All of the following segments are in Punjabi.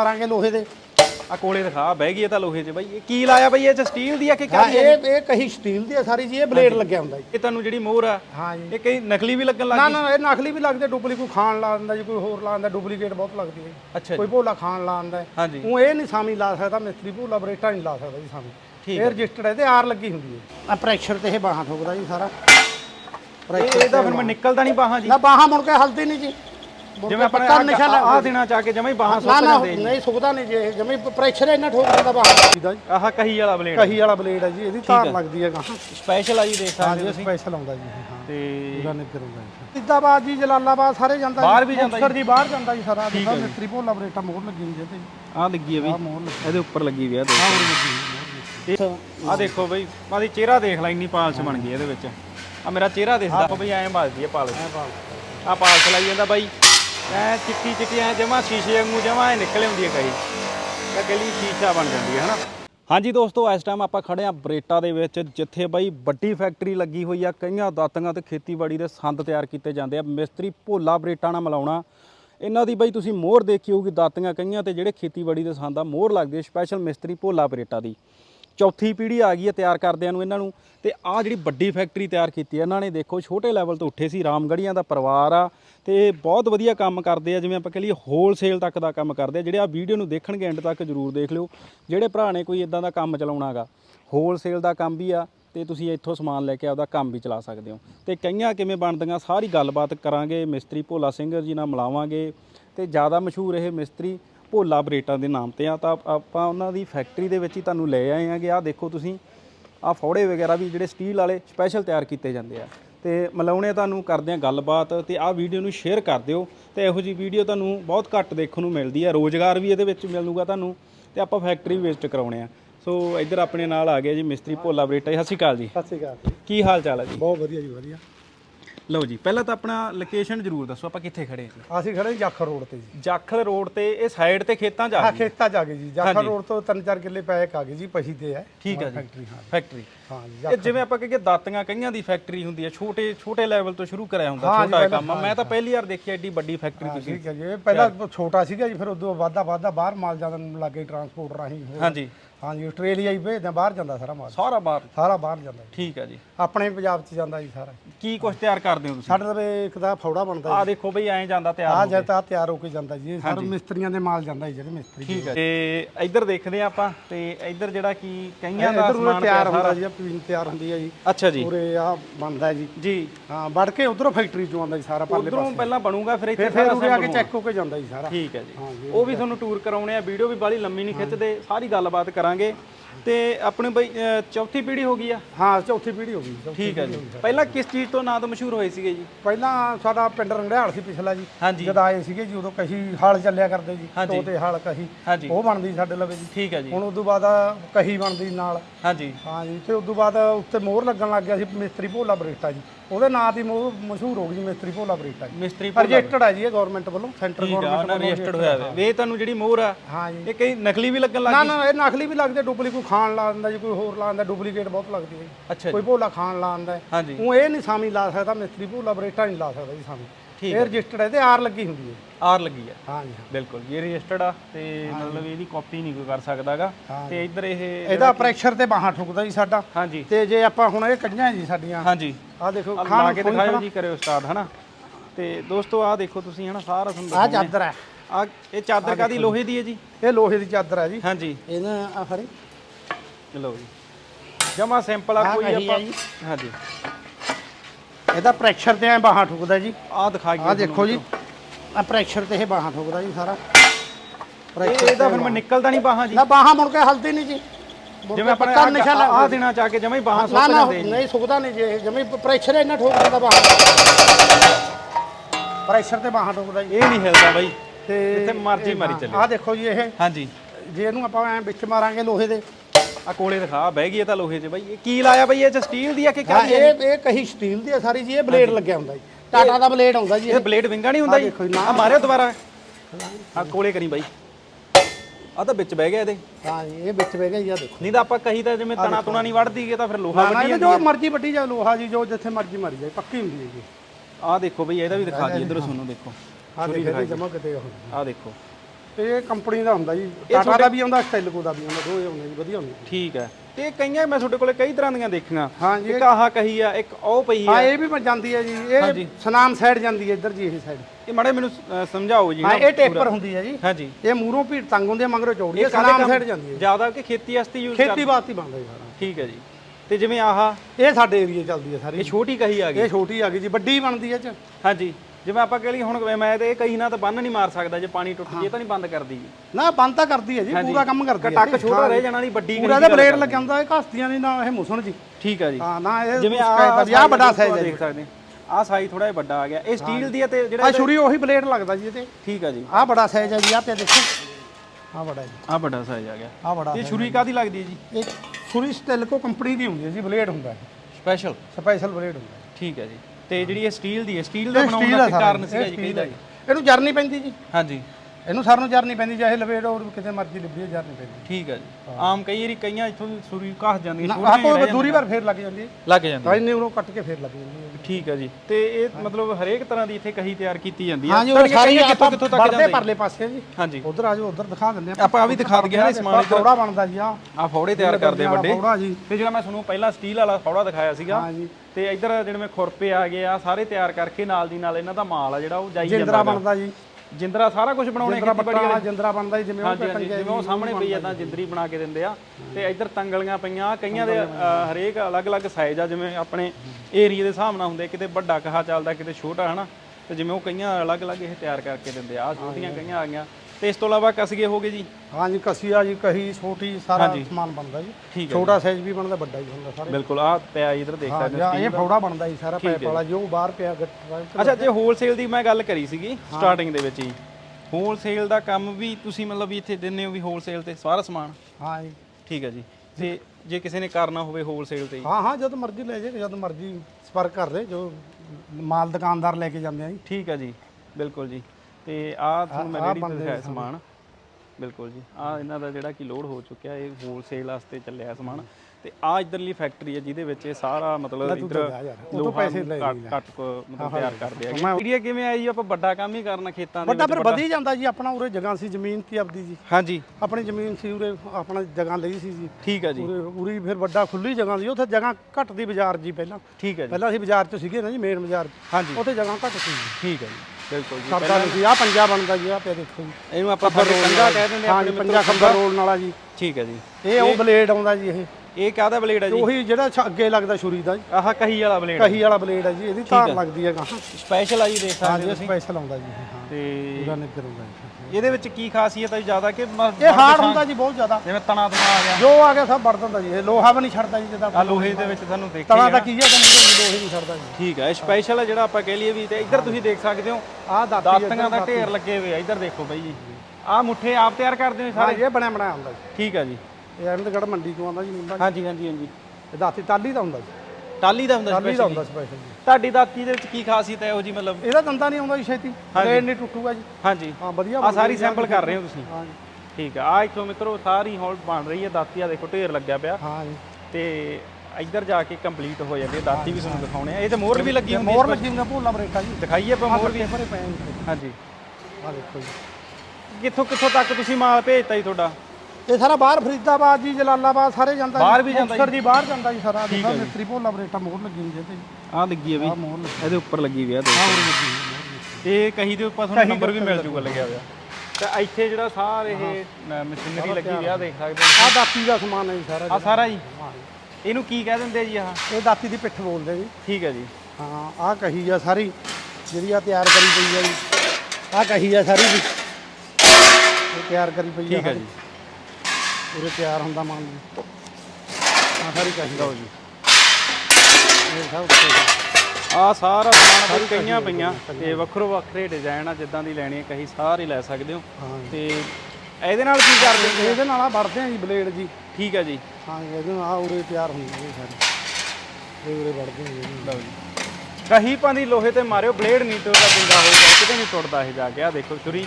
ਮਾਰਾਂਗੇ ਲੋਹੇ ਦੇ। ਆ ਕੋਲੇ ਦਿਖਾ ਬਹਿ ਗਈ ਇਹ ਤਾਂ ਲੋਹੇ 'ਚ ਬਾਈ। ਇਹ ਕੀ ਲਾਇਆ ਬਾਈ ਇਹ ਚ ਸਟੀਲ ਦੀ ਆ ਕਿ ਹਾਂ ਕਾਹਦੀ ਆ ਇਹ ਇਹ ਕਹੀ ਸਟੀਲ ਦੀ ਆ ਸਾਰੀ ਜੀ ਇਹ ਬਲੇਡ ਲੱਗਿਆ ਹੁੰਦਾ ਜੀ। ਇਹ ਤੁਹਾਨੂੰ ਜਿਹੜੀ ਮੋਹਰ ਆ ਹਾਂ ਜੀ। ਇਹ ਕਈ ਨਕਲੀ ਵੀ ਲੱਗਣ ਲੱਗ ਨਾ ਗਈ? ਨਾ ਇਹ ਨਕਲੀ ਵੀ ਲੱਗਦੇ ਡੁਪਲੀ ਕੋਈ ਖਾਣ ਲਾ ਦਿੰਦਾ ਜੀ ਕੋਈ ਹੋਰ ਲਾ ਦਿੰਦਾ ਡੁਪਲੀਕੇਟ ਬਹੁਤ ਲੱਗਦੀ ਹੈ ਅੱਛਾ ਕੋਈ ਜੀ ਭੋਲਾ ਖਾਣ ਲਾ ਦਿੰਦਾ ਹਾਂਜੀ। ਉਹ ਇਹ ਨਹੀਂ ਸਾਮੀ ਲਾ ਸਕਦਾ ਮਿਸਤਰੀ ਭੋਲਾ ਬਰੇਟਾ ਨਹੀਂ ਲਾ ਸਕਦਾ ਜੀ ਸਾਮੀ। ਠੀਕ ਇਹ ਰਜਿਸਟਰਡ ਹੈ ਤੇ ਆਰ ਲੱਗੀ ਹੁੰਦੀ ਹੈ। ਆ ਪ੍ਰੈਸ਼ਰ ਤੇ ਇਹ ਬਾਹਾਂ ਠੋਕਦਾ ਜੀ ਸਾਰਾ। ਇਹ ਇਹਦਾ ਫਿਰ ਮੈਂ ਨਿਕਲਦਾ ਨਹੀਂ ਬਾਹਾਂ ਜੀ। ਨਾ ਬਾਹਾਂ ਮੁੜ ਕੇ ਹਲਦੀ ਨਹੀਂ ਜੀ। ਜਿਵੇਂ ਆਪਾਂ ਪੱਕਾ ਨਿਸ਼ਾ ਆ ਦੇਣਾ ਚਾ ਕੇ ਜਮਾਂ ਬਾਹਾਂ ਸੁੱਕ ਨਾ ਜਾਂਦੇ ਨਹੀਂ ਸੁੱਕਦਾ ਨਹੀਂ ਜੀ ਜਮੀ ਪ੍ਰੈਸ਼ਰ ਇੰਨਾ ਠੋਕ ਦਿੰਦਾ ਬਾਹਾਂ ਜੀ ਆਹ ਕਹੀ ਵਾਲਾ ਬਲੇਡ ਕਹੀ ਵਾਲਾ ਬਲੇਡ ਹੈ ਜੀ ਇਹਦੀ ਤਾਰ ਲੱਗਦੀ ਹੈ। ਗਾਹਾਂ ਸਪੈਸ਼ਲ ਆ ਜੀ ਦੇਖ ਸਕਦੇ ਹੋ ਤੁਸੀਂ। ਸਪੈਸ਼ਲ ਆਉਂਦਾ ਜੀ ਹਾਂ। ਤੇ ਪੂਰਾ ਨਿੱਗਰ ਹੁੰਦਾ ਜੀ। ਜਿੱਦਾਬਾਦ ਜੀ ਜਲਾਲਾਬਾਦ ਸਾਰੇ ਜਾਂਦਾ ਬਾਹਰ ਵੀ ਜਾਂਦਾ ਮੁਕਤਸਰ ਜੀ ਬਾਹਰ ਜਾਂਦਾ ਜੀ ਸਾਰਾ। ਦੇਖੋ ਮਿਸਤਰੀ ਭੋਲਾ ਬਰੇਟਾ ਮੋਹਰ ਲੱਗੀ ਹੋਈ ਜਿਹਦੇ ਆ ਲੱਗੀ ਹੈ ਆ ਬਈ ਇਹਦੇ ਉੱਪਰ ਲੱਗੀ ਵੀ ਆ ਆ ਦੇਖੋ ਹੋਰ ਲੱਗੀ ਆ ਦੇਖੋ ਬਈ ਮਾਦੀ ਚਿਹਰਾ ਦੇਖ ਲੈ ਇੰਨੀ ਪਾਲਸ਼ ਬਣ ਗਈ ਇਹਦੇ ਵਿੱਚ। ਆ ਮੇਰਾ ਚਿਹਰਾ ਦਿਸਦਾ ਬਈ ਐਂ ਵੱਜਦੀ ਹੈ ਪਾਲਸ਼। ਆ ਪਾਲਸ਼ ਲਾਈ ਜਾਂਦਾ ਬਾਈ। ਐ ਚਿੱਟੀ ਚਿੱਟੀ ਐ ਜਮਾ, ਸ਼ੀਸ਼ੇ ਵਾਂਗੂ ਜਮਾ, ਐ ਨਿਕਲ ਆਉਂਦੀ ਹੈ ਕਹੀ ਤਾਂ ਗਲੀ ਸ਼ੀਸ਼ਾ ਬਣ ਜਾਂਦੀ ਹੈ, ਹਨਾ? ਹਾਂਜੀ ਦੋਸਤੋ, ਇਸ ਟਾਈਮ ਆਪਾਂ ਖੜੇ ਆ ਬਰੇਟਾ ਦੇ ਵਿੱਚ, ਜਿੱਥੇ ਬਈ ਵੱਡੀ ਫੈਕਟਰੀ ਲੱਗੀ ਹੋਈ ਆ, ਕਈਆਂ ਦਾਤੀਆਂ ਤੇ ਖੇਤੀਬਾੜੀ ਦੇ ਸੰਦ ਤਿਆਰ ਕੀਤੇ ਜਾਂਦੇ ਆ। ਮਿਸਤਰੀ ਭੋਲਾ ਬਰੇਟਾ ਨਾਲ ਮਿਲਾਉਣਾ। ਇਹਨਾਂ ਦੀ ਬਈ ਤੁਸੀਂ ਮੋਹਰ ਦੇਖੀ ਹੋਊਗੀ ਦਾਤੀਆਂ ਕਈਆਂ ਤੇ ਜਿਹੜੇ ਖੇਤੀਬਾੜੀ ਦੇ ਸੰਦ ਆ, ਮੋਹਰ ਲੱਗਦੀ ਹੈ ਸਪੈਸ਼ਲ ਮਿਸਤਰੀ ਭੋਲਾ ਬਰੇਟਾ ਦੀ। ਚੌਥੀ ਪੀੜ੍ਹੀ ਆ ਗਈ ਹੈ ਤਿਆਰ ਕਰਦਿਆਂ ਨੂੰ ਇਹਨਾਂ ਨੂੰ ਤੇ ਆਹ ਜਿਹੜੀ ਵੱਡੀ ਫੈਕਟਰੀ ਤਿਆਰ ਕੀਤੀ ਹੈ, ਇਹਨਾਂ ਨੇ ਦੇਖੋ ਛੋਟੇ ਲੈਵਲ ਤੋਂ ਉੱਠੇ ਸੀ ਰਾਮਗੜੀਆਂ ਦਾ ਪਰਿਵਾਰ ਆ ਤੇ ਬਹੁਤ ਵਧੀਆ ਕੰਮ ਕਰਦੇ ਆ, ਜਿਵੇਂ ਆਪਾਂ ਕਹ ਲਈਏ ਹੋਲਸੇਲ ਤੱਕ ਦਾ ਕੰਮ ਕਰਦੇ ਆ, ਜਿਹੜੇ ਆ ਵੀਡੀਓ ਨੂੰ ਦੇਖਣਗੇ ਐਂਡ ਤੱਕ ਜਰੂਰ ਦੇਖ ਲਿਓ, ਜਿਹੜੇ ਭਰਾ ਨੇ ਕੋਈ ਇਦਾਂ ਦਾ ਕੰਮ ਚਲਾਉਣਾਗਾ ਹੋਲਸੇਲ ਦਾ ਕੰਮ ਵੀ ਆ ਤੇ ਤੁਸੀਂ ਇੱਥੋਂ ਸਮਾਨ ਲੈ ਕੇ ਆਪਦਾ ਕੰਮ ਵੀ ਚਲਾ ਸਕਦੇ ਹੋ। ਤੇ ਕਈਆਂ ਕਿਵੇਂ ਬਣਦੀਆਂ, ਸਾਰੀ ਗੱਲਬਾਤ ਕਰਾਂਗੇ, ਮਿਸਤਰੀ ਭੋਲਾ ਸਿੰਘ ਜੀ ਨਾਲ ਮਿਲਾਵਾਂਗੇ ਤੇ ਜ਼ਿਆਦਾ ਮਸ਼ਹੂਰ ਇਹ ਮਿਸਤਰੀ ਭੋਲਾ ਬਰੇਟਾ ਦੇ ਨਾਮ ਤੇ ਆ ਤਾਂ ਆਪਾਂ ਉਹਨਾਂ ਦੀ ਫੈਕਟਰੀ ਦੇ ਵਿੱਚ ਹੀ ਤੁਹਾਨੂੰ ਲੈ ਆਏ ਆਂਗੇ। ਆ ਦੇਖੋ ਤੁਸੀਂ ਆ ਫੌੜੇ ਵਗੈਰਾ ਵੀ ਜਿਹੜੇ ਸਟੀਲ ਵਾਲੇ ਸਪੈਸ਼ਲ ਤਿਆਰ ਕੀਤੇ ਜਾਂਦੇ ਆ। ਤੇ ਮਿਲਾਉਣੇ ਤੁਹਾਨੂੰ ਕਰਦੇ ਆ ਗੱਲਬਾਤ ਤੇ ਆ ਵੀਡੀਓ ਨੂੰ ਸ਼ੇਅਰ ਕਰ ਦਿਓ ਤੇ ਇਹੋ ਜੀ ਵੀਡੀਓ ਤੁਹਾਨੂੰ ਬਹੁਤ ਘੱਟ ਦੇਖਣ ਨੂੰ ਮਿਲਦੀ ਆ। ਰੋਜ਼ਗਾਰ ਵੀ ਇਹਦੇ ਵਿੱਚ ਮਿਲੂਗਾ ਤੁਹਾਨੂੰ ਤੇ ਆਪਾਂ ਫੈਕਟਰੀ ਵਿਜ਼ਿਟ ਕਰਾਉਣੇ ਆ। ਸੋ ਇੱਧਰ ਆਪਣੇ ਨਾਲ ਆ ਗਿਆ ਜੀ ਮਿਸਤਰੀ ਭੋਲਾ ਬਰੇਟਾ ਜੀ। ਸਤਿ ਸ਼੍ਰੀ ਅਕਾਲ ਜੀ। ਸਤਿ ਸ਼੍ਰੀ ਅਕਾਲ ਜੀ। ਕੀ ਹਾਲ ਚਾਲ ਹੈ ਜੀ? ਬਹੁਤ ਵਧੀਆ ਜੀ ਵਧੀਆ। ਲਓ ਜੀ ਪਹਿਲਾਂ ਤਾਂ ਆਪਣਾ ਲੋਕੇਸ਼ਨ ਜ਼ਰੂਰ ਦੱਸੋ ਆਪਾਂ ਕਿੱਥੇ ਖੜੇ ਹਾਂ ਜੀ? ਅਸੀਂ ਖੜੇ ਜਾਖਰ ਰੋਡ ਤੇ ਜੀ। ਜਾਖਲ ਰੋਡ ਤੇ ਇਹ ਸਾਈਡ ਤੇ ਖੇਤਾਂ ਜਾ ਹਾਂ ਗਈ। ਖੇਤਾਂ ਆ ਗਏ ਜੀ। ਜਾਖਰ ਰੋਡ ਤੋਂ 3-4 ਕਿੱਲੇ ਪੈ ਕੇ ਆ ਗਏ ਜੀ ਪਹੀ ਤੇ ਹੈ ਠੀਕ ਹੈ ਜੀ। ਫੈਕਟਰੀ ਹਾਂ। ਫੈਕਟਰੀ ਹਾਂ ਜੀ ਇਹ ਜਿਵੇਂ ਆਪਾਂ ਕਹੀਏ ਦਾਤੀਆਂ ਕਈਆਂ ਦੀ ਫੈਕਟਰੀ ਹੁੰਦੀ ਹੈ ਛੋਟੇ ਛੋਟੇ ਲੈਵਲ ਤੋਂ ਸ਼ੁਰੂ ਕਰਿਆ ਹੁੰਦਾ ਹਾਂ ਜੀ, ਛੋਟਾ ਪਹਿਲਾਂ ਕੰਮ। ਆ। ਮੈਂ ਤਾਂ ਪਹਿਲੀ ਵਾਰ ਦੇਖੀ ਐਡੀ ਵੱਡੀ ਫੈਕਟਰੀ ਹਾਂ, ਤੁਸੀਂ। ਠੀਕ ਹੈ ਜੀ। ਇਹ ਪਹਿਲਾਂ ਛੋਟਾ ਸੀਗਾ ਜੀ ਫਿਰ ਉਦੋਂ ਵਾਧਾ ਵਾਧਾ ਬਾਹਰ ਮਾਲ ਜਾਂਦਾ ਲੱਗੇ ਟਰਾਂਸਪੋਰਟ ਰਾਹੀਂ। ਹੋਰ। ਹਾਂਜੀ। ਹਾਂ ਜੀ ਆਸਟ੍ਰੇਲੀਆ ਹੀ ਭੇਜਦੇ ਬਾਹਰ ਜਾਂਦਾ ਸਾਰਾ ਮਾਲ। ਸਾਰਾ ਬਾਹਰ। ਸਾਰਾ ਬਾਹਰ ਜਾਂਦਾ ਜੀ। ਠੀਕ ਹੈ ਜੀ। ਆਪਣੇ ਪੰਜਾਬ ਚ ਜਾਂਦਾ ਜੀ ਸਾਰਾ। ਕੀ ਕੁਝ ਤਿਆਰ ਕਰਦੇ ਹੋ ਤੁਸੀਂ? ਸਾਡੇ ਲਵੇ ਇੱਕ ਦਾ ਫੌੜਾ ਬਣਦਾ ਆ ਦੇਖੋ ਬਈ ਐਂ ਜਾਂਦਾ ਆ ਤਿਆਰ ਜੇ ਤਾਂ ਤਿਆਰ ਹੋ ਕੇ ਜਾਂਦਾ ਜੀ। ਇਹ ਸਾਰਾ ਮਿਸਤਰੀਆਂ ਦੇ ਮਾਲ ਜਾਂਦਾ ਜੀ ਜਿਹੜੇ ਮਿਸਤਰੀ ਠੀਕ ਹੈ ਤੇ ਇੱਧਰ ਦੇਖਦੇ ਆ ਆਪਾਂ ਤੇ ਇੱਧਰ ਜਿਹੜਾ ਕੀ ਕਈਆਂ ਦਾ ਇਧਰ ਸਮਾਨ ਤਿਆਰ ਪਿਆ ਹੁੰਦਾ ਸਾਰਾ। ਜੀ ਪੀਣ ਤਿਆਰ ਹੁੰਦੀ ਹੈ ਜੀ। ਅੱਛਾ ਜੀ। ਪੂਰੇ ਆ ਬਣਦਾ ਜੀ। ਜੀ। ਹਾਂ ਵੜ ਕੇ ਉਧਰੋਂ ਫੈਕਟਰੀ ਚੋਂ ਆਉਂਦਾ ਜੀ ਸਾਰਾ ਪਰਲੇ ਉਧਰੋਂ ਪਹਿਲਾਂ ਬਣੂਗਾ ਫਿਰ ਇੱਥੇ ਫਿਰ ਫਿਰ ਸਾਰਾ ਉਰੇ ਆ ਕੇ assemble ਚੈੱਕ ਹੋ ਕੇ ਜਾਂਦਾ ਜੀ ਸਾਰਾ। ਠੀਕ ਹੈ ਹਾਂ ਜੀ ਉਹ ਵੀ ਤੁਹਾਨੂੰ ਟੂਰ ਕਰਾਉਣੇ ਆ ਵੀਡੀਓ ਵੀ ਬਾਲੀ ਲੰਮੀ ਨਹੀਂ ਖਿੱਚਦੇ ਸਾਰੀ ਗੱਲਬਾਤ ਕਰਾਂਗੇ। ਤੇ ਆਪਣੇ ਬਈ ਚੌਥੀ ਪੀੜ੍ਹੀ ਹੋ ਗਈ ਆ? ਹਾਂ ਚੌਥੀ ਪੀੜ੍ਹੀ ਹੋ ਗਈ ਚੌਥੀ ਠੀਕ ਹੈ ਜੀ। ਪਹਿਲਾਂ ਕਿਸ ਚੀਜ਼ ਤੋਂ ਨਾਂ ਤੋਂ ਮਸ਼ਹੂਰ ਹੋਏ ਸੀਗੇ ਜੀ? ਪਹਿਲਾਂ ਸਾਡਾ ਪਿੰਡ ਰੰਗੜਿਆਲ ਸੀ ਪਿਛਲਾ ਜੀ। ਹਾਂਜੀ। ਜਦ ਆਏ ਸੀਗੇ ਜੀ ਉਦੋਂ ਕਹੀ ਹਾਲ ਚੱਲਿਆ ਕਰਦੇ ਜੀ। ਹਾਂਜੀ। ਤੋਤੇ ਹਾਲ ਕਹੀ। ਉਹ ਬਣਦੀ ਸਾਡੇ ਲਵੇ ਜੀ। ਠੀਕ ਹੈ ਜੀ। ਹੁਣ ਉਦੋਂ ਬਾਅਦ ਆ ਕਹੀ ਬਣਦੀ ਨਾਲ। ਹਾਂਜੀ। ਹਾਂ ਜੀ ਤੇ ਉਦੋਂ ਬਾਅਦ ਉੱਤੇ ਮੋਹਰ ਲੱਗਣ ਲੱਗ ਗਿਆ ਸੀ ਮਿਸਤਰੀ ਭੋਲਾ ਬਰੇਟਾ ਜੀ। ਉਹਦੇ ਨਾਂ ਦੀ ਮੋਹਰ ਮਸ਼ਹੂਰ ਹੋ ਗਈ ਜੀ ਮਿਸਤਰੀ ਭੋਲਾ ਬਰੇਟਾ ਜੀ। ਮਿਸਤਰੀ ਰਜਿਸਟਰਡ ਹੈ ਜੀ ਇਹ ਗਵਰਨਮੈਂਟ ਵੱਲੋਂ ਸੈਂਟਰ ਠੀਕ ਆ ਗਵਰਨਮੈਂਟ ਨਾ ਰਜਿਸਟਰਡ ਹੋਇਆ ਹੋਇਆ ਵੇ। ਤੁਹਾਨੂੰ ਜਿਹੜੀ ਮੋਹਰ ਆ ਹਾਂ ਜੀ। ਇਹ ਕਈ ਨਕਲੀ ਵੀ ਲੱਗਣ ਲੱਗ ਨਾ ਨਾ ਇਹ ਨਕਲੀ ਵੀ ਲੱਗਦੇ ਡੁਪਲੀ ਕੋਈ ਖਾਣ ਲਾ ਦਿੰਦਾ ਜੀ ਕੋਈ ਹੋਰ ਲਾ ਦਿੰਦਾ ਡੁਪਲੀਕੇਟ ਬਹੁਤ ਲੱਗਦੀ ਹੈ ਜੀ। ਅੱਛਾ ਕੋਈ ਜੀ ਭੋਲਾ ਖਾਣ ਲਾ ਦਿੰਦਾ ਹਾਂਜੀ। ਉਹ ਇਹ ਨਹੀਂ ਸਾਮੀ ਲਾ ਸਕਦਾ ਮਿਸਤਰੀ ਭੋਲਾ ਬਰੇਟਾ ਨਹੀਂ ਲਾ ਸਕਦਾ ਜੀ ਸਾਮੀ। ਠੀਕ ਇਹ ਰਜਿਸਟਰਡ ਹੈ ਤੇ ਆਰ ਲੱਗੀ ਹੁੰਦੀ ਹੈ। ਆਰ ਲੱਗੀ ਆ ਹਾਂ। ਜੀ ਹਾਂ। ਬਿਲਕੁਲ ਇਹ ਰਜਿਸਟਰਡ ਆ ਤੇ ਮਤਲਬ ਇਹਦੀ ਕਾਪੀ ਨਹੀਂ ਕੋਈ ਕਰ ਸਕਦਾਗਾ। ਤੇ ਇੱਧਰ ਇਹ ਇਹਦਾ ਪ੍ਰੈਸ਼ਰ ਤੇ ਬਾਹਾਂ ਠੁਕਦਾ ਜੀ ਸਾਡਾ। ਹਾਂਜੀ। ਤੇ ਜੇ ਆਪਾਂ ਹੁਣ ਇਹ ਕੱਢੀਆਂ ਜੀ ਸਾਡੀਆਂ ਹਾਂਜੀ। ਆਹ ਦੇਖੋ ਆਹ ਲਾ ਖਾਣ ਕੇ ਦਿਖਾਇਓ ਜੀ ਕਰਿਓ ਸਟਾਰਟ ਹਨਾ? ਤੇ ਦੋਸਤੋ ਆਹ ਦੇਖੋ ਤੁਸੀਂ ਹਨਾ ਸਾਰਾ ਤੁਹਾਨੂੰ ਆਹ ਦਿਖਾਉਂਦੇ ਚਾਦਰ ਹੈ। ਆ ਇਹ ਚਾਦਰ ਕਾਦੀ ਲੋਹੇ ਦੀ ਹੈ ਜੀ? ਇਹ ਲੋਹੇ ਦੀ ਚਾਦਰ ਹੈ ਜੀ। ਹਾਂਜੀ। ਇਹਨਾਂ ਆ ਫੜੀ ਲਓ ਜੀ। ਜਮਾ ਸਿੰਪਲ ਆ ਆਹ ਕੋਈ ਕਹੀ ਆ ਆਪਾਂ ਜੀ। ਹਾਂਜੀ। ਇਹਦਾ ਪ੍ਰੈਸ਼ਰ ਤੇ ਐ ਬਾਹਾਂ ਠੁਕਦਾ ਜੀ। ਆਹ ਦਿਖਾ ਆਹ ਦੇਖੋ ਜੀ। ਆ ਪ੍ਰੈਸ਼ਰ ਤੇ ਇਹ ਬਾਹਾਂ ਠੁਕਦਾ ਜੀ ਸਾਰਾ। ਇਹ ਇਹਦਾ ਫਿਰ ਮੈਂ ਨਿਕਲਦਾ ਨਹੀਂ ਬਾਹਾਂ ਜੀ। ਨਾ ਬਾਹਾਂ ਮੁੜ ਕੇ ਹਲਦੀ ਨਹੀਂ ਜੀ। ਮੁੜ ਜਿਵੇਂ ਕੇ ਆਪਾਂ ਪੱਕਾ ਨਿਸ਼ਾ ਲੱਗ ਆਹ ਦੇਣਾ ਚਾ ਕੇ ਜਮਾ ਹੀ ਬਾਹਾਂ ਨਾ ਸੁੱਕ ਨਾ ਜਾਂਦੇ ਨਹੀਂ ਸੁੱਕਦਾ ਨਹੀਂ ਜੀ ਇਹ। ਜਮੀ ਪ੍ਰੈਸ਼ਰ ਇੰਨਾ ਠੋਕ ਦਿੰਦਾ ਬਾਹਾਂ ਪ੍ਰੈਸ਼ਰ ਤੇ ਬਾਹਾਂ ਠੋਕਦਾ ਜੀ। ਇਹ ਨਹੀਂ ਹਿਲਦਾ ਬਾਈ। ਤੇ ਜਿੱਥੇ ਮਰਜ਼ੀ ਮਾਰੀ ਚੱਲੇ। ਆਹ ਦੇਖੋ ਜੀ ਇਹ। ਹਾਂਜੀ। ਜੇ ਇਹਨੂੰ ਆਪਾਂ ਐ ਵਿੱਚ ਮਾਰਾਂਗੇ ਲੋਹੇ ਦੇ ਆ ਕੋਲੇ ਦਿਖਾ ਬਹਿ ਗਈ ਇਹ ਤਾਂ ਲੋਹੇ 'ਚ ਬਾਈ। ਇਹ ਕੀ ਲਾਇਆ ਬਾਈ ਇਹ ਚ? ਸਟੀਲ ਦੀ ਆ ਕਿ ਹਾਂ ਕਾਹਦੀ ਆ ਇਹ ਇਹ ਕਹੀ ਸਟੀਲ ਦੀ ਹੈ ਸਾਰੀ ਜੀ ਇਹ ਬਲੇਡ ਲੱਗਿਆ ਹੁੰਦਾ ਜੀ। ਟਾਟਾ ਦਾ ਬਲੇਡ ਹੁੰਦਾ ਜੀ ਇਹ ਬਲੇਡ ਵਿੰਗਾ ਨਹੀਂ ਹੁੰਦਾ ਆਹ ਜੀ? ਦੇਖੋ ਜੀ, ਨਾ- ਆ ਮਾਰਿਓ ਦੁਬਾਰਾ। ਆ ਕੋਲੇ ਕਰੀ ਬਾਈ। ਆ ਤਾਂ ਵਿੱਚ ਬਹਿ ਗਿਆ ਇਹਦੇ। ਹਾਂ ਜੀ ਇਹ ਵਿੱਚ ਬਹਿ ਗਿਆ ਜੀ ਆਹ ਦੇਖੋ। ਨਹੀਂ ਤਾਂ ਆਪਾਂ ਕਹੀ ਤਾਂ ਜਿਵੇਂ ਤਣਾ ਤੁਣਾ ਨਹੀਂ ਵੜਦੀ ਤਾਂ ਫਿਰ ਲੋਹਾ ਨਾ ਵੱਢੀ ਇਹ ਜੋ ਮਰਜ਼ੀ ਵੱਡੀ ਜਾ ਲੋਹਾ ਜੀ ਜੋ ਜਿੱਥੇ ਮਰਜ਼ੀ ਮਾਰੀ ਜਾਏ ਪੱਕੀ ਹੁੰਦੀ ਹੈ ਜੀ। ਆ ਦੇਖੋ ਬਈ ਇਹਦਾ ਵੀ ਦਿਖਾ ਦਈਏ ਇਧਰ ਤੁਹਾਨੂੰ ਦੇਖੋ। ਆਹ ਦੇਖੋ ਜਮਾ ਕਿਤੇ ਉਹ ਆ ਦੇਖੋ। ਇਹ ਕੰਪਨੀ ਦਾ ਹੁੰਦਾ ਜੀ। ਟਾਟਾ ਦਾ ਵੀ ਆਉਂਦਾ ਸਟੈਲਕੋ ਦਾ ਵੀ ਆਉਂਦਾ ਦੋਏ ਆਉਂਦੇ ਜੀ ਵਧੀਆ ਹੁੰਦੇ ਠੀਕ ਹੈ। ਤੇ ਕਈਆਂ ਮੈਂ ਤੁਹਾਡੇ ਕੋਲੇ ਕਈ ਤਰ੍ਹਾਂ ਦੀਆਂ ਦੇਖੀਆਂ। ਹਾਂ ਜੀ ਇੱਕ ਆਹ ਕਹੀ ਆ ਇੱਕ ਉਹ ਪਈ ਹਾਂ ਆ ਇਹ ਵੀ ਮੈਂ ਜਾਂਦੀ ਹੈ ਜੀ। ਇਹ ਸਨਾਮ ਸਾਈਡ ਜਾਂਦੀ ਹੈ ਇੱਧਰ ਜੀ ਇਹ ਸਾਈਡ ਇਹ ਮਾੜੇ ਮੈਨੂੰ ਸਮਝਾਓ ਜੀ ਹਾਂ ਇਹ ਟੇਪਰ ਹੁੰਦੀ ਹੈ ਜੀ। ਹਾਂਜੀ। ਇਹ ਮੂਰੋਂ ਭੀੜ ਤੰਗ ਹੁੰਦੀ ਹੈ ਮਗਰੋਂ ਚੌੜੀ ਹੈ ਸਨਾਮ ਸਾਈਡ ਜਾਂਦੀ ਹੈ ਜ਼ਿਆਦਾ ਕਿ ਖੇਤੀ ਵਾਸਤੇ ਯੂਜ਼ ਖੇਤੀ ਬਾਤੀ ਬਣਦਾ ਜੀ ਠੀਕ ਹੈ ਜੀ। ਤੇ ਜਿਵੇਂ ਆਹ ਇਹ ਸਾਡੇ ਏਰੀਆ ਚੱਲਦੀ ਹੈ ਸਾਰੀ। ਇਹ ਛੋਟੀ ਕਹੀ ਆ ਗਈ। ਇਹ ਛੋਟੀ ਆ ਗਈ ਜੀ ਵੱਡੀ ਬਣਦੀ ਹੈ ਚ। ਹਾਂਜੀ। ਜਿਵੇਂ ਆਪਾਂ ਕਹ ਲਈ ਹੁਣ ਮੈਂ ਤੇ ਇਹ ਕਹੀ ਨਾ ਤਾਂ ਬੰਨ ਨਹੀਂ ਮਾਰ ਸਕਦਾ ਜੇ ਪਾਣੀ ਟੁੱਟ ਜੇ ਤਾਂ ਨਹੀਂ ਬੰਦ ਕਰਦੀ ਜੀ। ਨਾ ਬੰਦ ਤਾਂ ਕਰਦੀ ਹੈ ਜੀ ਪੂਰਾ ਕੰਮ ਕਰਦੀ ਹੈ। ਟੱਕ ਛੋਟਾ ਰਹਿ ਜਾਣਾ ਨਹੀਂ ਵੱਡੀ ਪੂਰਾ ਇਹਦਾ ਬਲੇਡ ਲੱਗਿਆ ਹੁੰਦਾ ਇਹ ਘਸਤੀਆਂ ਨਹੀਂ ਨਾ ਇਹ ਮੁਸਣ ਜੀ। ਠੀਕ ਹੈ ਜੀ। ਹਾਂ ਨਾ ਇਹ ਜਿਵੇਂ ਆ ਆਹ ਵੱਡਾ ਸਾਈਜ਼ ਹੈ ਦੇਖ ਸਕਦੇ। ਆ ਸਾਈਜ਼ ਥੋੜਾ ਜਿਹਾ ਵੱਡਾ ਆ ਗਿਆ। ਇਹ ਸਟੀਲ ਦੀ ਹੈ ਤੇ ਜਿਹੜਾ ਆ ਛੁਰੀ ਉਹੀ ਬਲੇਡ ਲੱਗਦਾ ਜੀ ਇਹਤੇ ਠੀਕ ਹੈ ਜੀ। ਆ ਬੜਾ ਸਾਈਜ਼ ਹੈ ਜੀ ਆ ਤੇ ਦੇਖੋ। ਆ ਬੜਾ ਜੀ। ਆ ਵੱਡਾ ਸਾਈਜ਼ ਆ ਗਿਆ। ਆ ਬੜਾ ਇਹ ਛੁਰੀ ਕਾਦੀ ਲੱਗਦੀ ਹੈ ਜੀ? ਇਹ ਛੁਰੀ ਸਟੈਲਕੋ ਕੰਪਨੀ ਦੀ ਹੁੰਦੀ ਹੈ ਜੀ ਬਲੇਡ ਹੁੰਦਾ ਹੈ ਸਪੈਸ਼ਲ ਸਪੈਸ਼ਲ ਬਲੇਡ ਹੁੰਦਾ। ਠੀਕ ਹੈ ਜੀ। ਤੇ ਜਿਹੜੀ ਇਹ ਸਟੀਲ ਦੀ ਹੈ ਸਟੀਲ ਦਾ ਇਹ ਬਣਾਉਣ steel ਦਾ ਆ ਕੀ ਸਾਰਾ ਕਾਰਨ ਇਹ ਸੀਗਾ ਜੀ steel ਕਿਹਦਾ ਆ ਜੀ। ਇਹਨੂੰ ਜਰ ਨਹੀਂ ਪੈਂਦੀ ਜੀ। ਹਾਂਜੀ। ਇਹਨੂੰ ਸਰ ਨੂੰ ਜਰ ਨਹੀਂ ਪੈਂਦੀ ਚਾਹੇ ਲਵੇੜ ਔਰ ਕਿਤੇ ਮਰਜ਼ੀ ਲੱਭੀ ਜਰ ਨਹੀਂ ਪੈਂਦੀ। ਠੀਕ ਹੈ ਜੀ। ਆਮ ਕਈ ਵਾਰੀ ਕਈਆਂ ਇੱਥੋਂ ਛੁਰੀ ਘਸ ਜਾਂਦੀ ਹੈ ਆ ਕੋਈ ਦੂਰੀ ਵਾਰ ਫੇਰ ਲੱਗ ਜਾਂਦੀ ਹੈ। ਲੱਗ ਜਾਂਦੀ ਤਾਂ ਇਹਨੇ ਉਹਨੂੰ ਕੱਟ ਕੇ ਫੇਰ ਲੱਗ ਜਾਂਦੀ ਹੈ। ਠੀਕ ਹੈ ਜੀ। ਤੇ ਇਹ ਮਤਲਬ ਹਰੇਕ ਤਰ੍ਹਾਂ ਦੀ ਇੱਥੇ ਕਹੀ ਤਿਆਰ ਕੀਤੀ ਜਾਂਦੀ ਹੈ ਹਾਂ ਜੀ ਉਹ ਸਾਰੀ ਕਹੀਆਂ ਆਪਾਂ ਕਿੱਥੋਂ ਕਿੱਥੋਂ ਤੱਕ ਜਾਂਦੀ ਪਰਲੇ ਪਾਸੇ ਜੀ। ਹਾਂਜੀ। ਉਧਰ ਆ ਜਾਓ ਉਧਰ ਦਿਖਾ ਦਿੰਦੇ ਆਪਾਂ ਆ ਵੀ ਦਿਖਾ ਦਈਏ ਨਾ ਸਮਾਨ ਇੱਧਰ। ਥੋੜਾ ਬਣਦਾ ਜੀ ਆ ਆ ਫੌੜੇ ਤਿਆਰ ਕਰਦੇ ਵੱਡੇ। ਥੋੜਾ ਜੀ। ਤੇ ਜਿਹੜਾ ਮੈਂ ਤੁਹਾਨੂੰ ਪਹਿਲਾਂ ਸਟੀਲ ਵਾਲਾ ਫੌੜਾ ਦਿਖਾਇਆ ਸੀਗਾ ਹਾਂ ਜੀ। ਤੇ ਇੱਧਰ ਜਿਹੜੇ ਮੈਂ ਖੁਰਪੇ ਆ ਗਏ ਆ ਸਾਰੇ ਤਿਆਰ ਕਰਕੇ ਨਾਲ ਦੀ ਨਾਲ ਇਹਨਾਂ ਦਾ ਮਾਲ ਆ ਜਿਹੜਾ ਉਹ ਜਾਈ ਜਿੰਦਰਾ ਜਾਂਦਾ ਬਣਦਾ ਜੀ। ਜਿੰਦਰਾ ਸਾਰਾ ਕੁਝ ਬਣਾਉਣੇ ਜਿੰਦਰਾ ਖੇਤੀਬਾੜੀ ਵਾਲੇ। ਜਿੰਦਰਾ ਬਣਦਾ ਜੀ ਜਿਵੇਂ ਉਹ ਹਾਂਜੀ ਹਾਂਜੀ ਜਿਵੇਂ ਉਹ ਸਾਹਮਣੇ ਪਈ ਆ ਤਾਂ ਜਿੰਦਰੀ ਬਣਾ ਕੇ ਦਿੰਦੇ ਆ। ਤੇ ਇੱਧਰ ਤੰਗਲੀਆਂ ਪਈਆਂ ਕਈਆਂ ਦੇ ਹਰੇਕ ਅਲੱਗ-ਅਲੱਗ ਸਾਈਜ਼ ਆ ਜਿਵੇਂ ਆਪਣੇ ਏਰੀਆ ਦੇ ਹਿਸਾਬ ਨਾਲ ਹੁੰਦੇ ਕਿਤੇ ਵੱਡਾ ਕਹਾ ਚੱਲਦਾ ਕਿਤੇ ਛੋਟਾ ਹਨਾ? ਤੇ ਜਿਵੇਂ ਉਹ ਕਈਆਂ ਅਲੱਗ-ਅਲੱਗ ਇਹ ਤਿਆਰ ਕਰਕੇ ਦਿੰਦੇ ਆ। ਛੋਟੀਆਂ ਕਈਆਂ ਆ ਗਈਆਂ। ਤੇ ਇਸ ਤੋਂ ਇਲਾਵਾ ਕਸਗੇ ਹੋ ਗਏ ਜੀ? ਹਾਂ ਜੀ ਕਸੀਆ ਜੀ ਕਹੀ ਛੋਟੀ ਸਾਰਾ ਸਮਾਨ ਬਣਦਾ ਜੀ। ਠੀਕ ਛੋਟਾ ਸਾਈਜ਼ ਵੀ ਬਣਦਾ ਵੱਡਾ ਵੀ ਹੁੰਦਾ ਸਾਰਾ। ਬਿਲਕੁਲ ਆ ਪਿਆ ਇਧਰ ਦੇਖ ਹਾਂ ਸਕਦੇ ਇਹ ਫੌੜਾ ਬਣਦਾ ਜੀ ਸਾਰਾ ਪੈਪ ਵਾਲਾ ਜੋ ਬਾਹਰ ਪਿਆ ਗੱਟ- ਅੱਛਾ ਜੇ ਹੋਲਸੇਲ ਦੀ ਮੈਂ ਗੱਲ ਕਰੀ ਸੀਗੀ ਸਟਾਰਟਿੰਗ ਦੇ ਵਿੱਚ ਹੀ ਹੋਲਸੇਲ ਦਾ ਕੰਮ ਵੀ ਤੁਸੀਂ ਮਤਲਬ ਵੀ ਇੱਥੇ ਦਿੰਦੇ ਹੋ ਵੀ ਹੋਲਸੇਲ ਤੇ ਸਾਰਾ ਸਮਾਨ? ਹਾਂ ਜੀ। ਠੀਕ ਹੈ ਜੀ। ਤੇ ਜੇ ਕਿਸੇ ਨੇ ਕਰਨਾ ਹੋਵੇ ਹੋਲਸੇਲ ਤੇ ਹੀ? ਹਾਂ ਹਾਂ ਜਦ ਮਰਜ਼ੀ ਲੈ ਜੇ ਜਦ ਮਰਜ਼ੀ ਸੰਪਰਕ ਕਰ ਲੈ ਜੋ ਮਾਲ ਦੁਕਾਨਦਾਰ ਲੈ ਕੇ ਜਾਂਦੇ ਆ ਜੀ। ਠੀਕ ਹੈ ਜੀ ਬਿਲਕੁਲ ਜੀ। ਤੇ ਆ ਤੁਹਾਨੂੰ ਮੈਂ ਰੇੜੀ ਤੇ ਦਿਖਾਇਆ ਸਮਾਨ ਬਿਲਕੁਲ ਜੀ ਆ ਇਹਨਾਂ ਦਾ ਜਿਹੜਾ ਕਿ ਲੋਡ ਹੋ ਚੁੱਕਿਆ ਇਹ ਹੋਲਸੇਲ ਵਾਸਤੇ ਚੱਲਿਆ ਸਮਾਨ ਤੇ ਆ ਇਧਰਲੀ ਫੈਕਟਰੀ ਹੈ ਜਿਹਦੇ ਵਿੱਚ ਇਹ ਸਾਰਾ ਮਤਲਬ ਇਧਰ ਤੋਂ ਪੈਸੇ ਲੈ ਕੱਟ ਕੱਟ ਕੋ ਮਤਲਬ ਤਿਆਰ ਕਰਦੇ ਆ ਆਈਡੀਆ ਕਿਵੇਂ ਆਈ? ਆਪਾਂ ਵੱਡਾ ਕੰਮ ਹੀ ਕਰਨਾ ਖੇਤਾਂ ਦੇ ਵੱਡਾ ਫਿਰ ਵਧੀ ਜਾਂਦਾ ਜੀ ਆਪਣਾ ਉਰੇ ਜਗ੍ਹਾ ਸੀ ਜ਼ਮੀਨ ਸੀ ਆਪਦੀ ਜੀ। ਹਾਂਜੀ। ਆਪਣੀ ਜ਼ਮੀਨ ਸੀ ਉਰੇ ਆਪਣਾ ਜਗ੍ਹਾ ਲਈ ਸੀ ਜੀ। ਠੀਕ ਹੈ ਜੀ। ਉਰੇ ਫਿਰ ਵੱਡਾ ਖੁੱਲੀ ਜਗ੍ਹਾ ਸੀ ਉੱਥੇ ਜਗ੍ਹਾ ਘੱਟ ਦੀ ਬਾਜ਼ਾਰ ਜੀ ਪਹਿਲਾਂ। ਠੀਕ ਹੈ ਜੀ। ਪਹਿਲਾਂ ਅਸੀਂ ਬਾਜ਼ਾਰ 'ਚ ਸੀਗੇ ਨਾ ਜੀ ਮੇਨ ਬਾਜ਼ਾਰ। ਹਾਂਜੀ। ਉੱਥੇ ਜਗ੍ਹਾ ਘੱਟ ਸੀ ਠੀਕ ਹੈ ਜੀ। ਬਿਲਕੁਲ ਜੀ ਸਰਦਾ ਨਹੀਂ ਸੀ ਆ ਪੰਜਾ ਬਣਦਾ ਜੀ ਆ ਪਿਆ ਦੇਖੋ ਜੀ। ਇਹਨੂੰ ਆਪਾਂ ਕੰਗਾ ਕਹਿ ਦਿੰਦੇ ਆ ਪੰਜਾ ਖੰਬਰ ਰੋਲ ਵਾਲਾ ਜੀ। ਠੀਕ ਹੈ ਜੀ। ਇਹ ਉਹ ਬਲੇਡ ਆਉਂਦਾ ਜੀ ਇਹ। ਇਹ ਕਾਹਦਾ ਬਲੇਡ ਹੈ ਜੀ? ਉਹੀ ਜਿਹੜਾ ਛ- ਅੱਗੇ ਲੱਗਦਾ ਛੁਰੀ ਦਾ ਜੀ। ਆਹ ਕਹੀ ਵਾਲਾ ਬਲੇਡ ਕਹੀ ਵਾਲਾ ਬਲੇਡ ਹੈ ਜੀ ਇਹਦੀ ਧਾਰ ਲੱਗਦੀ ਹੈ ਗਾਹਾਂ ਸਪੈਸ਼ਲ ਆ ਜੀ ਦੇਖ ਹਾਂ ਸਕਦੇ ਜੀ ਹੋ ਸਪੈਸ਼ਲ ਆਉਂਦਾ ਜੀ ਇਹ, ਹਾਂ। ਤੇ ਪੂਰਾ ਨਿੱਗਰ ਆਉਂਦਾ ਜੀ। ਇਹਦੇ ਵਿੱਚ ਕੀ ਖਾਸੀਅਤ ਹੈ ਜ਼ਿਆਦਾ ਕਿ ਮ- ਇਹ ਹਾਰਡ ਹੁੰਦਾ ਜੀ ਬਹੁਤ ਜ਼ਿਆਦਾ। ਜਿਵੇਂ ਤਣਾ ਤਣਾ ਆ ਗਿਆ। ਜੋ ਆ ਗਿਆ ਸਭ ਵੜ ਦਿੰਦਾ ਜੀ। ਇਹ ਲੋਹਾ ਵੀ ਨਹੀਂ ਛੱਡਦਾ ਜੀ ਜਿੱਦਾਂ ਆ ਲੋਹੇ ਦੇ ਵਿੱਚ ਤੁਹਾਨੂੰ ਦੇਖੀ ਤਣਾ ਤਾਂ ਕੀ ਹੈ ਤੁਹਾਨੂੰ ਲੋਹੇ ਨਹੀਂ ਛੱਡਦਾ ਜੀ। ਠੀਕ ਹੈ ਸਪੈਸ਼ਲ ਹੈ ਜਿਹੜਾ ਆਪਾਂ ਕਹਿ ਲਈਏ ਵੀ ਤੇ ਇੱਧਰ ਤੁਸੀਂ ਦੇਖ ਸਕਦੇ ਹੋ ਆਹ ਦਾਤੀ ਦਾਤੀਆਂ ਦਾ ਢੇਰ ਲੱਗੇ ਹੋਏ ਆ ਇੱਧਰ ਦੇਖੋ ਬਾਈ ਜੀ। ਆਹ ਮੁੱਠੇ ਆਪ ਤਿਆਰ ਕਰਦੇ ਹੋ ਸਾਰੇ? ਇਹ ਬਣਿਆ ਬਣਾਇਆ ਹੁੰਦਾ ਜੀ। ਠੀਕ ਹੈ ਜੀ। ਇਹ ਅਹਿਮਦਗੜ੍ਹ ਮੰਡੀ ਤੋਂ ਆਉਂਦਾ ਜੀ ਮੁੰਡਾ ਹਾਂਜੀ ਹਾਂਜੀ ਹਾਂਜੀ। ਇਹ ਦਾਤੀ ਤਾਲੀ ਦਾ ਹੁੰਦਾ ਜੀ। ਟਾਲੀ ਦਾ ਹੁੰਦਾ ਦਾ ਸਪੈਸ਼ਲ ਹੁੰਦਾ ਸਪੈਸ਼ਲ ਜੀ। ਤੁਹਾਡੀ ਦਾਤੀ ਦੇ ਵਿੱਚ ਕੀ ਖਾਸੀਅਤ ਹੈ ਉਹ ਜੀ ਮਤਲਬ? ਇਹਦਾ ਦੰਦਾ ਨਹੀਂ ਆਉਂਦਾ ਜੀ ਛੇਤੀ। ਬਲੇਡ ਨਹੀਂ ਟੁੱਟੂਗਾ ਜੀ। ਹਾਂਜੀ। ਹਾਂ ਵਧੀਆ ਆ ਸਾਰੀ ਸੈਂਪਲ ਕਰ ਰਹੇ ਹੋ ਤੁਸੀਂ। ਹਾਂ ਜੀ ਠੀਕ ਆ। ਆ ਇੱਥੋਂ ਮਿੱਤਰੋ ਸਾਰੀ ਹੌਲ ਬਣ ਰਹੀ ਹੈ ਦਾਤੀ। ਆ ਦੇਖੋ ਢੇਰ ਲੱਗਿਆ ਪਿਆ। ਹਾਂ ਜੀ। ਤੇ ਇੱਧਰ ਜਾ ਕੇ ਕੰਪਲੀਟ ਹੋ ਜਾਂਦੀ ਹੈ। ਦਾਤੀ ਵੀ ਤੁਹਾਨੂੰ ਦਿਖਾਉਣੇ ਆ। ਇਹ ਤੇ ਮੋਹਰ ਵੀ ਲੱਗੀ ਹੁੰਦੀ ਹੈ ਲੱਗੀ ਹੁੰਦਾ ਭੋਲਾ ਬਰੇਟਾ ਜੀ। ਦਿਖਾਈਏ ਆਪਾਂ ਮੋਹਰ ਵੀ। ਭਰੇ ਪਏ ਹਾਂਜੀ। ਆ ਦੇਖੋ ਜੀ। ਕਿੱਥੋਂ ਕਿੱਥੋਂ ਤੱਕ ਤੁਸੀਂ ਮਾਲ ਭੇਜਤਾ ਜੀ ਤੁਹਾਡਾ? ਇਹ ਸਾਰਾ ਬਾਹਰ ਫਰੀਦਾਬਾਦ ਜੀ ਜਲਾਲਾਬਾਦ ਸਾਰੇ ਜਾਂਦਾ ਜੀ। ਬਾਹਰ ਵੀ ਜਾਂਦਾ ਮੁਕਤਸਰ ਜੀ ਬਾਹਰ ਜਾਂਦਾ ਜੀ ਸਾਰਾ। ਦੇਖੋ ਮਿਸਤਰੀ ਭੋਲਾ ਬਰੇਟਾ ਮੋਹਰ ਲੱਗੀ ਹੁੰਦੀ ਹੈ ਤੇ। ਆ ਲੱਗੀ ਹੈ ਵੀ। ਆ ਮੋਹਰ ਲੱਗੀ ਇਹਦੇ ਉੱਪਰ ਲੱਗੀ ਹੋਈ ਆ ਆ ਦੇਖੋ ਹੋਰ ਲੱਗੀ ਹੋਈ ਹੈ। ਇਹ ਕਹੀ ਦੇ ਉੱਪਰ ਤੁਹਾਨੂੰ ਨੰਬਰ ਵੀ ਮਿਲ ਜੂਗਾ ਲੱਗਿਆ ਹੋਇਆ। ਤੇ ਇੱਥੇ ਜਿਹੜਾ ਸਾਰੇ ਇਹ ਮਸ਼ੀਨਰੀ ਲੱਗੀ ਹੋਈ ਆ ਦੇਖ ਸਕਦੇ ਹੋ ਆਹ ਦਾਤੀ ਦਾ ਸਮਾਨ ਹੈ ਜੀ ਸਾਰਾ ਆ ਸਾਰਾ ਜੀ। ਇਹਨੂੰ ਕੀ ਕਹਿ ਦਿੰਦੇ ਆ ਜੀ ਆਹ? ਇਹ ਦਾਤੀ ਦੀ ਪਿੱਠ ਬੋਲਦੇ ਜੀ। ਠੀਕ ਹੈ ਜੀ। ਹਾਂ ਆਹ ਕਹੀ ਆ ਸਾਰੀ। ਜਿਹੜੀ ਆ ਤਿਆਰ ਕਰੀ ਪਈ ਆ ਜੀ। ਆਹ ਕਹੀ ਆ ਸਾਰੀ ਵੀ ਇਹ ਤਿਆਰ ਕਰੀ ਪਈ ਆ ਠੀਕ ਹੈ ਜੀ। ਇਹਦੇ ਤਿਆਰ ਹੁੰਦਾ ਮਾਲ ਜੀ। ਆਹ ਸਾਰੀ ਕਹੀ ਲਓ ਜੀ। ਇਹ ਸਭ ਕੁਛ। ਆ ਸਾਰਾ ਸਮਾਨ ਬਈ ਕਈਆਂ ਪਈਆਂ। ਤੇ ਵੱਖਰੋ ਵੱਖਰੇ ਡਿਜ਼ਾਈਨ ਆ ਜਿੱਦਾਂ ਦੀ ਲੈਣੀ ਹੈ ਕਹੀ ਸਾਰੇ ਲੈ ਸਕਦੇ ਹੋ। ਹਾਂ ਤੇ ਇਹਦੇ ਨਾਲ ਕੀ ਕਰਦੇ। ਇਹਦੇ ਨਾਲ ਆ ਵੜਦੇ ਆ ਜੀ ਬਲੇਡ ਜੀ। ਠੀਕ ਹੈ ਜੀ। ਹਾਂ ਇਹਦੇ ਨਾਲ ਆ ਉਰੇ ਤਿਆਰ ਹੁੰਦੀ ਹੈ ਸਾਰੀ। ਇਹ ਉਰੇ ਵੜਦੇ ਆ ਜੀ। ਲਓ ਜੀ। ਕਹੀ ਪਾਂਦੀ ਲੋਹੇ ਤੇ ਮਾਰਿਓ ਬਲੇਡ ਨਹੀਂ ਟੁੱਟਦਾ ਪਿੰਗਾ ਹੋਊਗਾ ਕਿਤੇ ਨਹੀਂ ਟੁੱਟਦਾ ਇਹ ਜਾ ਕੇ। ਆ ਦੇਖੋ ਛੁਰੀ।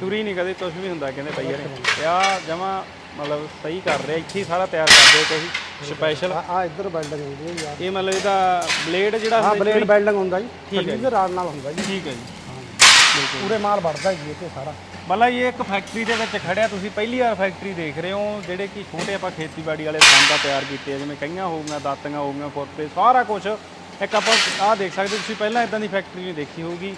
ਛੁਰੀ ਨਹੀਂ ਕਦੇ ਕੁਝ ਵੀ ਹੁੰਦਾ ਕਹਿੰਦੇ ਨੇ। ਤੇ ਆ ਜਮਾ ਮਤਲਬ ਸਹੀ ਕਰ ਰਿਹਾ ਇੱਥੇ ਹੀ ਸਾਰਾ ਤਿਆਰ ਕਰਦੇ ਕਹੀ ਸਪੈਸ਼ਲ ਆ ਆ ਇੱਧਰ ਵੈਲਡਿੰਗ ਹੁੰਦੀ ਹੈ ਜੀ ਆਹ। ਇਹ ਮਤਲਬ ਇਹਦਾ ਬਲੇਡ ਜਿਹੜਾ ਹੁੰਦਾ ਬਲੇਡ ਵੈਲਡਿੰਗ ਹੁੰਦਾ ਜੀ। ਠੀਕ ਹੈ ਹੈ ਰਾਡ ਨਾਲ ਹੁੰਦਾ ਜੀ। ਠੀਕ ਹੈ ਜੀ। ਹਾਂ। ਬਿਲਕੁਲ ਪੂਰੇ ਮਾਲ ਵੜਦਾ ਜੀ ਇਹ ਤੇ ਸਾਰਾ। ਮਤਲਬ ਇਹ ਇੱਕ ਫੈਕਟਰੀ ਦੇ ਵਿੱਚ ਖੜਿਆ ਤੁਸੀਂ ਪਹਿਲੀ ਵਾਰ ਫੈਕਟਰੀ ਦੇਖ ਰਹੇ ਹੋ ਜਿਹੜੇ ਕਿ ਛੋਟੇ ਆਪਾਂ ਖੇਤੀਬਾੜੀ ਵਾਲੇ ਸੰਦ ਤਿਆਰ ਕੀਤੇ ਆ ਜਿਵੇਂ ਕਈਆਂ ਹੋ ਗਈਆਂ ਦਾਤੀਆਂ ਹੋ ਗਈਆਂ ਖੁਰਪੇ ਸਾਰਾ ਕੁਝ ਇੱਕ ਆਪਾਂ ਆਹ ਦੇਖ ਸਕਦੇ ਹੋ, ਤੁਸੀਂ ਪਹਿਲਾਂ ਇਦਾਂ ਦੀ ਫੈਕਟਰੀ ਨਹੀਂ ਦੇਖੀ ਹੋਊਗੀ।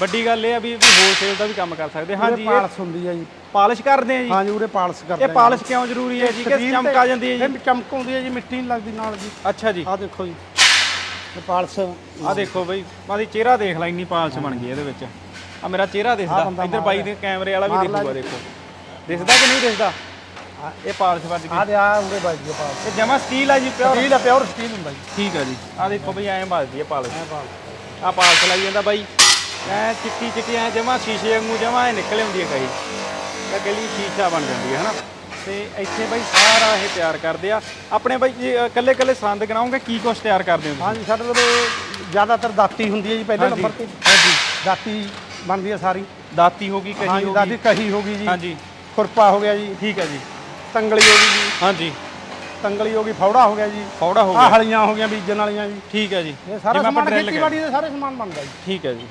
ਵੱਡੀ ਗੱਲ ਇਹ ਆ ਵੀ ਹੋਲਸੇਲ ਦਾ ਵੀ ਕੰਮ ਕਰ ਸਕਦੇ ਹਾਂਜੀ ਇਹ ਇਹ ਪਾਲਸ ਹੁੰਦੀ ਹੈ ਜੀ। ਪਾਲਿਸ਼ ਕਰਦੇ ਆ ਜੀ। ਹਾਂਜੀ ਉਰੇ ਪਾਲਸ ਕਰਦੇ ਇਹ ਪਾਲਿਸ਼ ਕਿਉਂ ਜ਼ਰੂਰੀ ਹੈ ਜੀ? ਕਿ ਚਮਕ ਆ ਜਾਂਦੀ ਹੈ ਜੀ? ਇਹ ਚਮਕ ਆਉਂਦੀ ਹੈ ਜੀ ਮਿੱਟੀ ਨਹੀਂ ਲੱਗਦੀ ਨਾਲ ਜੀ। ਅੱਛਾ ਜੀ। ਆਹ ਦੇਖੋ ਜੀ ਇਹ ਪਾਲਸ। ਆ ਦੇਖੋ ਬਈ ਮਾਦੀ ਚਿਹਰਾ ਦੇਖ ਲੈ ਇੰਨੀ ਪਾਲਿਸ਼ ਬਣ ਗਈ ਇਹਦੇ ਵਿੱਚ। ਆ ਮੇਰਾ ਚਿਹਰਾ ਦਿਸਦਾ। ਇੱਧਰ ਬਾਈ ਦੇ ਕੈਮਰੇ ਵਾਲਾ ਵੀ ਦੇਖੂਗਾ ਦੇਖੋ। ਦਿਸਦਾ ਕਿ ਨਹੀਂ ਦਿਸਦਾ? ਇਹ ਪਾਲਿਸ਼ ਵੱਜ ਗਈ। ਆਹ ਦੇ ਆ ਉਰੇ ਵੱਜਦੀ ਹੈ ਪਾਲਸ। ਇਹ ਜਮਾ ਸਟੀਲ ਆ ਜੀ ਪਿਓਰ ਸਟੀਲ ਹੈ ਪਿਓਰ ਸਟੀਲ ਹੁੰਦਾ ਜੀ। ਠੀਕ ਆ ਜੀ। ਆ ਦੇਖੋ ਬਈ ਐਂ ਵੱਜਦੀ ਹੈ ਪਾਲਸ। ਆ ਪਾਲਿਸ਼ ਲਾਈ ਜਾਂਦਾ ਬਾਈ। ਐ ਚਿੱਟੀ ਚਿੱਟੀ ਐ ਜਮਾ ਸ਼ੀਸ਼ੇ ਵਾਂਗੂ ਜਮਾ ਐ ਨਿਕਲ ਆਉਂਦੀ ਹੈ ਕਹੀ। ਤਾਂ ਗਲੀ ਸ਼ੀਸ਼ਾ ਬਣ ਜਾਂਦੀ ਹੈ ਹਨਾ? ਤੇ ਇੱਥੇ ਬਾਈ ਸਾਰਾ ਇਹ ਤਿਆਰ ਕਰਦੇ ਆ। ਆਪਣੇ ਬਾਈ ਜੀ ਇਕੱਲੇ ਇਕੱਲੇ ਸੰਦ ਗਣਾਉਂਗੇ ਕੀ ਕੁਛ ਤਿਆਰ ਕਰਦੇ ਹੋ? ਹਾਂਜੀ ਸਾਡੇ ਕੋਲ ਜ਼ਿਆਦਾਤਰ ਦਾਤੀ ਹੁੰਦੀ ਹੈ ਜੀ ਪਹਿਲੇ। ਨੰਬਰ ਤੇ। ਹਾਂਜੀ। ਦਾਤੀ ਬਣਦੀ ਹੈ ਸਾਰੀ। ਦਾਤੀ ਹੋ ਗਈ ਕਹੀ ਹੋ ਦਾਤੀ ਗਈ ਕਹੀ ਹੋ ਗਈ ਜੀ। ਹਾਂਜੀ। ਖੁਰਪਾ ਹੋ ਗਿਆ ਜੀ। ਠੀਕ ਹੈ ਜੀ। ਤੰਗਲੀ ਹੋ ਗਈ ਜੀ। ਹਾਂਜੀ। ਤੰਗਲੀ ਹੋ ਗਈ ਫੌੜਾ ਹੋ ਗਿਆ ਜੀ। ਫੌੜਾ ਹੋ ਗਿਆ। ਹਲੀਆਂ ਹੋ ਗਈਆਂ ਬੀਜਣ ਵਾਲੀਆਂ ਜੀ। ਠੀਕ ਹੈ ਜੀ। ਇਹ ਸਾਰਾ ਸਮਾਨ ਖੇਤੀਬਾੜੀ ਦੇ ਸਾਰੇ ਸਮਾਨ ਬਣਦਾ ਜੀ। ਠੀਕ ਹੈ ਜੀ।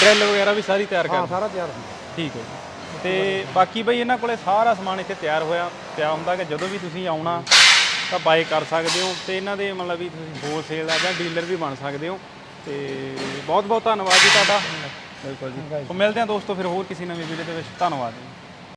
ਡਰਿਲ ਵਗੈਰਾ ਵੀ ਸਾਰੀ ਤਿਆਰ ਹਾਂ ਕਰ ਸਾਰਾ ਤਿਆਰ ਹੁੰਦਾ। ਠੀਕ ਹੈ ਜੀ। ਤੇ ਬਾਕੀ ਬਈ ਇਹਨਾਂ ਕੋਲੇ ਸਾਰਾ ਸਮਾਨ ਇੱਥੇ ਤਿਆਰ ਹੋਇਆ ਪਿਆ ਹੁੰਦਾ ਕਿ ਜਦੋਂ ਵੀ ਤੁਸੀਂ ਆਉਣਾ ਤਾਂ ਬਾਏ ਕਰ ਸਕਦੇ ਹੋ ਤੇ ਇਹਨਾਂ ਦੇ ਮਤਲਬ ਵੀ ਤੁਸੀਂ ਹੋਲਸੇਲ ਦਾ ਜਾਂ ਡੀਲਰ ਵੀ ਬਣ ਸਕਦੇ ਹੋ। ਤੇ ਬਹੁਤ ਬਹੁਤ ਧੰਨਵਾਦ ਜੀ ਤੁਹਾਡਾ। ਬਿਲਕੁਲ ਜੀ। ਸੋ ਮਿਲਦੇ ਹਾਂ ਦੋਸਤੋ ਫਿਰ ਹੋਰ ਕਿਸੇ ਨਵੀਂ ਵੀਡੀਓ ਦੇ ਵਿੱਚ। ਧੰਨਵਾਦ ਜੀ।